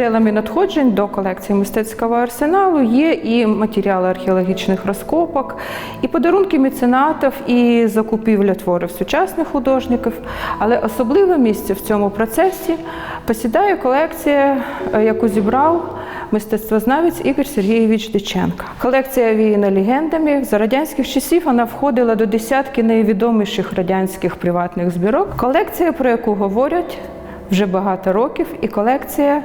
Джерелами надходжень до колекції мистецького арсеналу є і матеріали археологічних розкопок, і подарунки меценатів, і закупівля творів сучасних художників. Але особливе місце в цьому процесі посідає колекція, е, яку зібрав мистецтвознавець Ігор Сергійович Диченко. Колекція віяна легендами. За радянських часів вона входила до десятки найвідоміших радянських приватних збірок. Колекція, про яку говорять вже багато років, і колекція,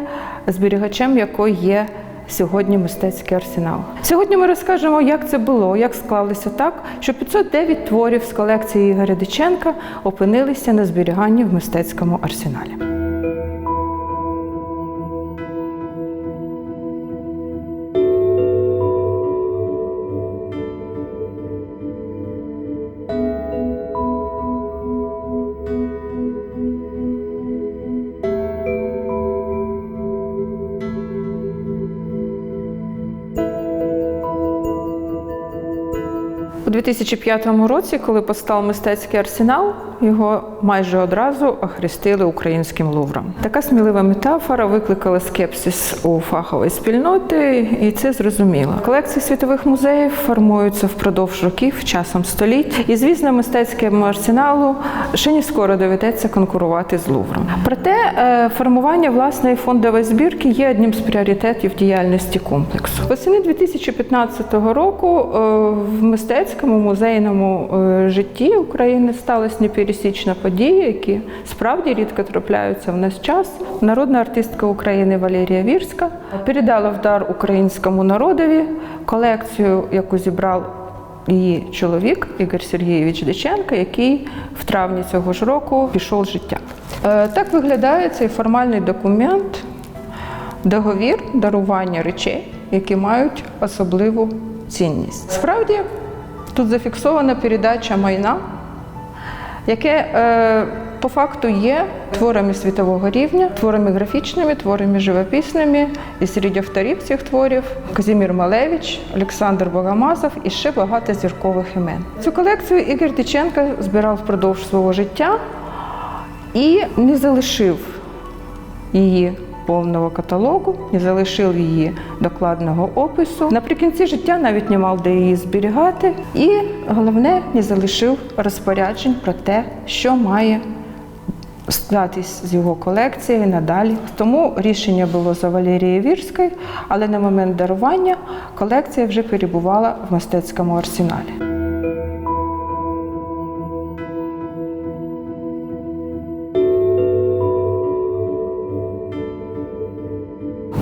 зберігачем якої є сьогодні мистецький арсенал. Сьогодні ми розкажемо, як це було, як склалося так, що 509 творів з колекції Ігоря Диченка опинилися на зберіганні в мистецькому арсеналі. 2005 році, коли постав мистецький арсенал, його майже одразу охрестили українським лувром. Така смілива метафора викликала скепсис у фахової спільноти, і це зрозуміло. Колекції світових музеїв формуються впродовж років, часом століть, і звісно, мистецькому арсеналу ще не скоро доведеться конкурувати з лувром. Проте е, формування власної фондової збірки є одним з пріоритетів діяльності комплексу. Восени 2015 року е, в мистецькому музейному е, житті України сталося сталася непересічна подія, які справді рідко трапляються в наш час. Народна артистка України Валерія Вірська передала в дар українському народові колекцію, яку зібрав її чоловік Ігор Сергійович Диченко, який в травні цього ж року пішов з життя. Е, Так виглядає цей формальний документ, договір дарування речей, які мають особливу цінність. Справді тут зафіксована передача майна, яке е, по факту є творами світового рівня, творами графічними, творами живописними. І серед авторів цих творів Казімір Малевич, Олександр Богомазов і ще багато зіркових імен. Цю колекцію Ігор Диченко збирав впродовж свого життя і не залишив її повного каталогу, не залишив її докладного опису. Наприкінці життя навіть не мав де її зберігати, і головне не залишив розпоряджень про те, що має статись з його колекції надалі. Тому рішення було за Валерією Вірською, але на момент дарування колекція вже перебувала в мистецькому арсеналі.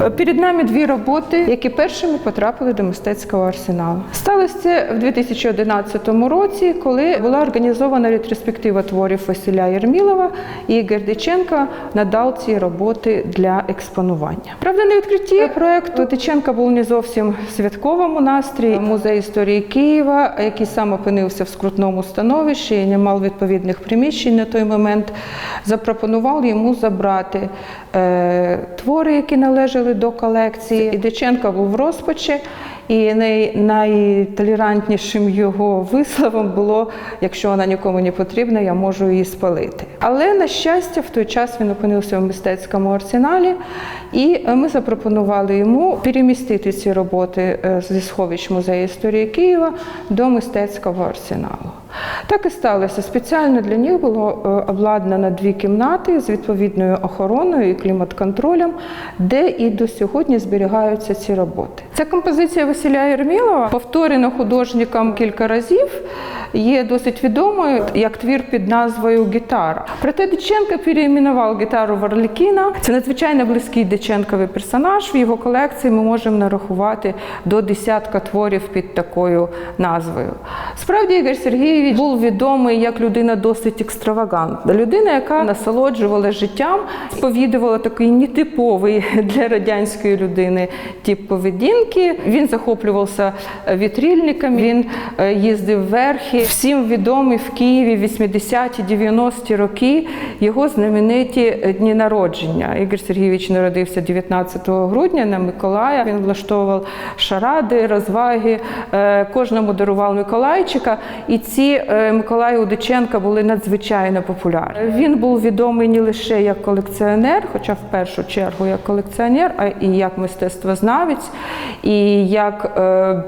Перед нами дві роботи, які першими потрапили до мистецького арсеналу. Сталося це в 2011 році, коли була організована ретроспектива творів Василя Єрмілова, і Ігор Диченко надав ці роботи для експонування. Правда, на відкритті проєкту Диченка був не зовсім святковому настрої. Музей історії Києва, який сам опинився в скрутному становищі і не мав відповідних приміщень на той момент, запропонував йому забрати твори, які належали до колекції. І Диченко був в розпачі. І най, найтолерантнішим його висловом було: якщо вона нікому не потрібна, я можу її спалити. Але на щастя, в той час він опинився в мистецькому арсеналі, і ми запропонували йому перемістити ці роботи е, зі сховищ музею історії Києва до мистецького арсеналу. Так і сталося. Спеціально для них було е, обладнано дві кімнати з відповідною охороною і клімат-контролем, де і до сьогодні зберігаються ці роботи. Ця композиція Василя Єрмілова, повторена художником кілька разів, є досить відомою як твір під назвою Гітара. Проте Диченко переіменував гітару в Орлікіна. Це надзвичайно близький Диченковий персонаж. В його колекції ми можемо нарахувати до десятка творів під такою назвою. Справді Ігор Сергійович був відомий як людина досить екстравагантна, людина, яка насолоджувала життям, сповідувала такий нетиповий для радянської людини тип поведінки. Він захоплювався вітрильниками, він е, їздив верхи всім відомі в Києві 80-ті, 90-ті роки його знамениті дні народження. Ігор Сергійович народився 19 грудня на Миколая. Він влаштовував шаради, розваги, е, кожному дарував Миколайчика. І ці е, Миколаї Удиченка були надзвичайно популярні. Він був відомий не лише як колекціонер, хоча в першу чергу як колекціонер, а і як мистецтвознавець, і як е,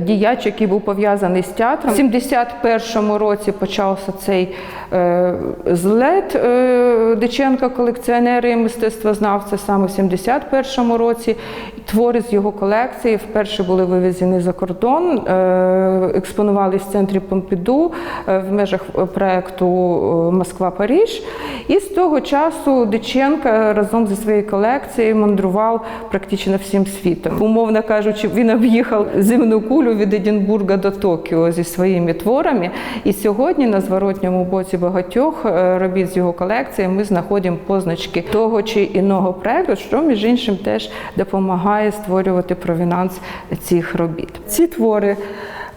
Діяч, який був пов'язаний з театром. У 71-му році почався цей е, злет е, Диченка, колекціонери і мистецтвознавця. Саме в 71-му році твори з його колекції вперше були вивезені за кордон, е, експонувалися в центрі Помпіду е, в межах проекту е, Москва-Паріж. І з того часу Диченка разом зі своєю колекцією мандрував практично всім світом. Умовно кажучи, він об'їхав земну кулю від Едінбурга до Токіо зі своїми творами. І сьогодні на зворотньому боці багатьох е, робіт з його колекції ми знаходимо позначки того чи іного проекту, що між іншим теж допомагає створювати провінанс цих робіт. Ці твори.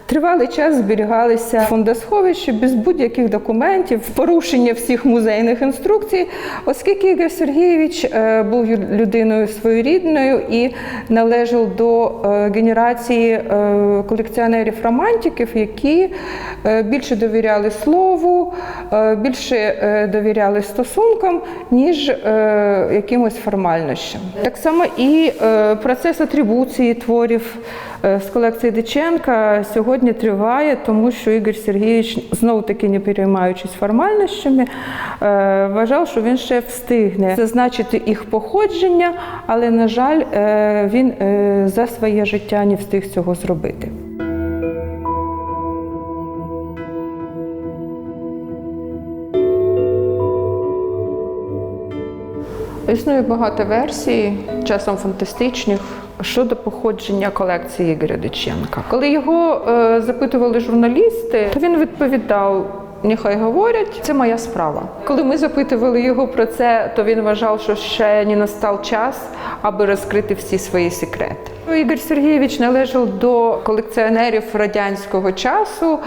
Тривалий час зберігалися в фондосховищі без будь-яких документів, порушення всіх музейних інструкцій, оскільки Ігор Сергійович е, був людиною своєрідною і належав до е, генерації е, колекціонерів-романтиків, які більше довіряли слову, більше довіряли стосункам, ніж якимось формальнощам. Так само і процес атрибуції творів з колекції Диченка сьогодні триває, тому що Ігор Сергійович, знову таки не переймаючись формальностями, е, вважав, що він ще встигне зазначити їх походження, але, на жаль, е, він е, за своє життя не встиг цього зробити. Існує багато версій, часом фантастичних, щодо походження колекції Ігоря Диченка. Коли його е, запитували журналісти, то він відповідав. Нехай говорять, це моя справа. Коли ми запитували його про це, то він вважав, що ще не настав час, аби розкрити всі свої секрети. Ігор Сергійович належав до колекціонерів радянського часу,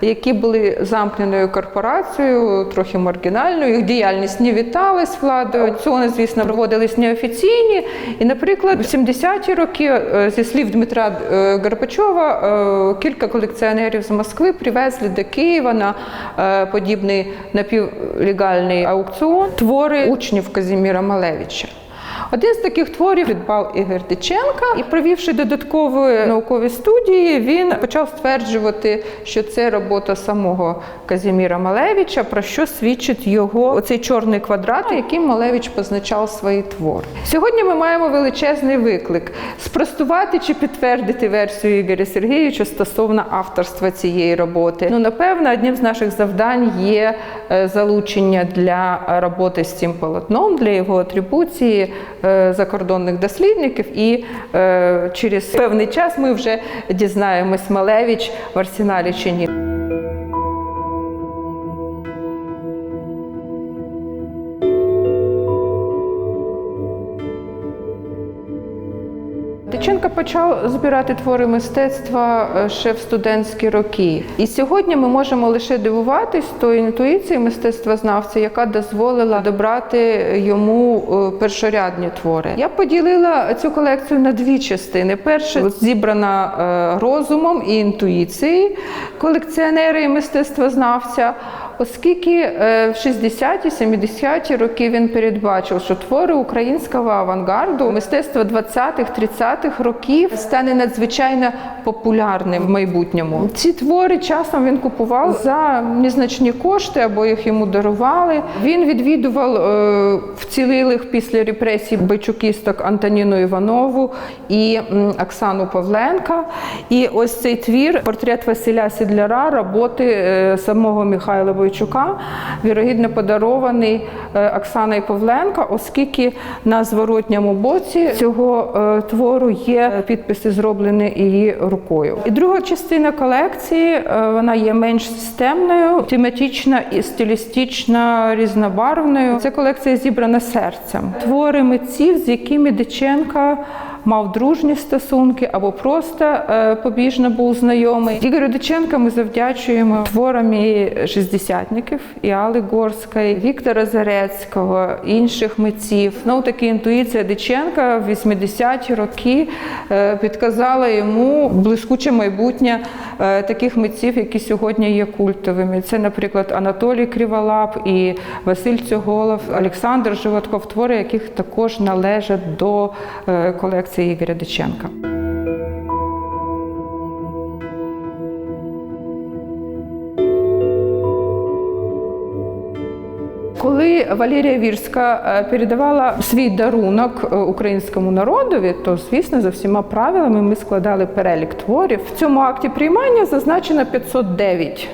які були замкненою корпорацією, трохи маргінальною. Їх діяльність не віталась владою. Аукціони, звісно, проводились неофіційні. І, наприклад, в 70-ті роки, е, зі слів Дмитра е, Горбачова, е, кілька колекціонерів з Москви привезли до Києва на подібний напівлегальний аукціон твори учнів Казіміра Малевича. Один з таких творів придбав Ігор Диченка, і провівши додаткові наукові студії, він почав стверджувати, що це робота самого Казіміра Малевича, про що свідчить його оцей чорний квадрат, яким Малевич позначав свої твори. Сьогодні ми маємо величезний виклик спростувати чи підтвердити версію Ігоря Сергійовича стосовно авторства цієї роботи. Ну, напевно, одним з наших завдань є е, залучення для роботи з цим полотном, для його атрибуції закордонних дослідників, і е, через певний час ми вже дізнаємось, Малевич в арсеналі чи ні. Почав збирати твори мистецтва е, ще в студентські роки. І сьогодні ми можемо лише дивуватись тої інтуїції мистецтвознавця, яка дозволила добрати йому е, першорядні твори. Я поділила цю колекцію на дві частини. Перша зібрана е, розумом і інтуїцією колекціонера і мистецтвознавця. Оскільки е, в 60-ті, 70-ті роки він передбачив, що твори українського авангарду, мистецтво 20-х, 30-х років стане надзвичайно популярним в майбутньому. Ці твори часом він купував за незначні кошти або їх йому дарували. Він відвідував е, вцілілих після репресій бойчукісток Антоніну Іванову і Оксану Павленка. І ось цей твір, портрет Василя Сідляра, роботи е, самого Михайла Бойчука, вірогідно подарований е, Оксаною Павленко, оскільки на зворотньому боці цього е, твору є підписи, зроблені її рукою. І друга частина колекції е, вона є менш системною, тематична і стилістично різнобарвною. Ця колекція зібрана серцем. Твори митців, з якими Диченка мав дружні стосунки або просто е, побіжно був знайомий. Ігорю Диченка ми завдячуємо творам і шістдесятників, і Али Горської, Віктора Зарецького, інших митців. Ну таки інтуїція Диченка в 80-ті роки е, підказала йому блискуче майбутнє таких митців, які сьогодні є культовими. Це, наприклад, Анатолій Криволап і Василь Цьоголов, Олександр Животков, твори яких також належать до е, колекції Ігоря Диченка. Коли Валерія Вірська е, передавала свій дарунок е, українському народові, то звісно за всіма правилами ми складали перелік творів. В цьому акті приймання зазначено 509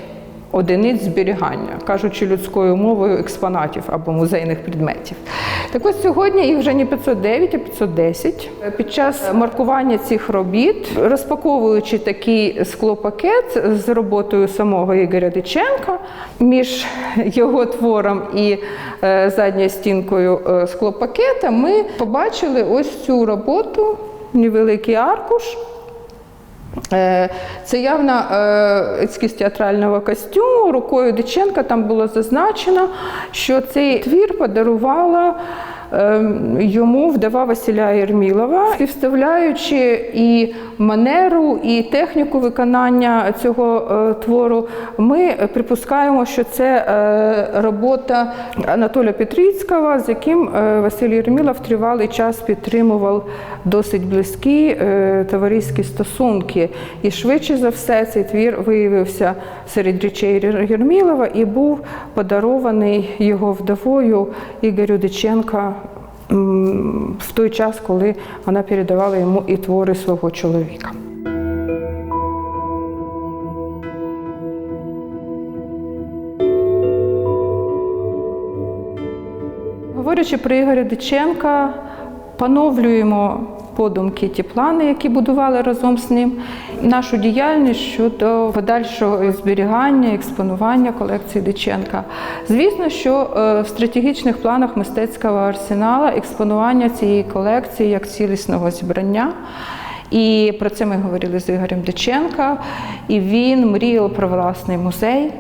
одиниць зберігання, кажучи людською мовою експонатів або музейних предметів. Так ось сьогодні їх вже не 509, а 510. Під час маркування цих робіт, розпаковуючи такий склопакет з роботою самого Ігоря Диченка, між його твором і е, задньою стінкою е, склопакета, ми побачили ось цю роботу, невеликий аркуш. Е, Це явно е, ескіз театрального костюму. Рукою Диченка там було зазначено, що цей твір подарувала йому вдова Василя Єрмілова, співставляючи і манеру, і техніку виконання цього е, твору, ми припускаємо, що це е, робота Анатолія Петрицького, з яким е, Василь Єрмілов тривалий час підтримував досить близькі товариські стосунки. І швидше за все цей твір виявився серед речей Єрмілова і був подарований його вдовою Ігорю Диченка в той час, коли вона передавала йому і твори свого чоловіка. Говорячи про Ігоря Диченка, поновлюємо подумки ті плани, які будували разом з ним, нашу діяльність щодо подальшого зберігання, експонування колекції Диченка. Звісно, що е, в стратегічних планах мистецького арсенала експонування цієї колекції як цілісного зібрання. І про це ми говорили з Ігорем Диченка. І він мріяв про власний музей.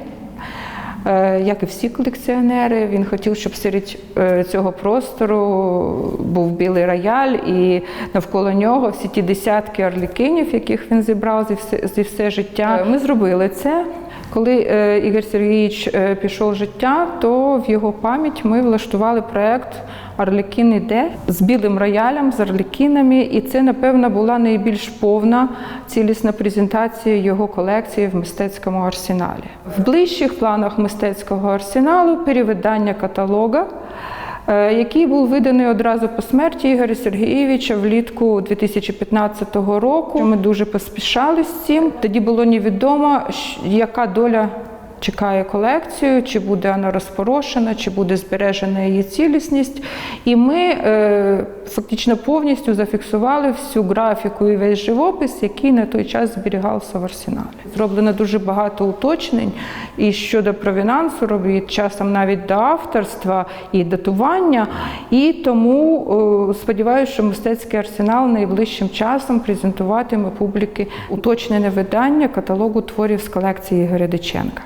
Е, Як і всі колекціонери, він хотів, щоб серед е, цього простору був білий рояль, і навколо нього всі ті десятки орлікинів, яких він зібрав зі все, зі все життя. Ми зробили це. Коли е, Ігор Сергійович е, пішов життя, то в його пам'ять ми влаштували проект Орлікін іде з білим роялем, з арлікінами, і це, напевно, була найбільш повна цілісна презентація його колекції в мистецькому арсеналі. В ближчих планах мистецького арсеналу перевидання каталога. Е, Який був виданий одразу по смерті Ігоря Сергійовича влітку 2015 року. Ми дуже поспішали з цим. Тоді було невідомо, яка доля чекає колекцію, чи буде вона розпорошена, чи буде збережена її цілісність. І ми е, фактично повністю зафіксували всю графіку і весь живопис, який на той час зберігався в арсеналі. Зроблено дуже багато уточнень і щодо провінансу робіт, часом навіть до авторства і датування. І тому е, сподіваюся, що мистецький арсенал найближчим часом презентуватиме публіки уточнене видання каталогу творів з колекції Ігоря Диченка.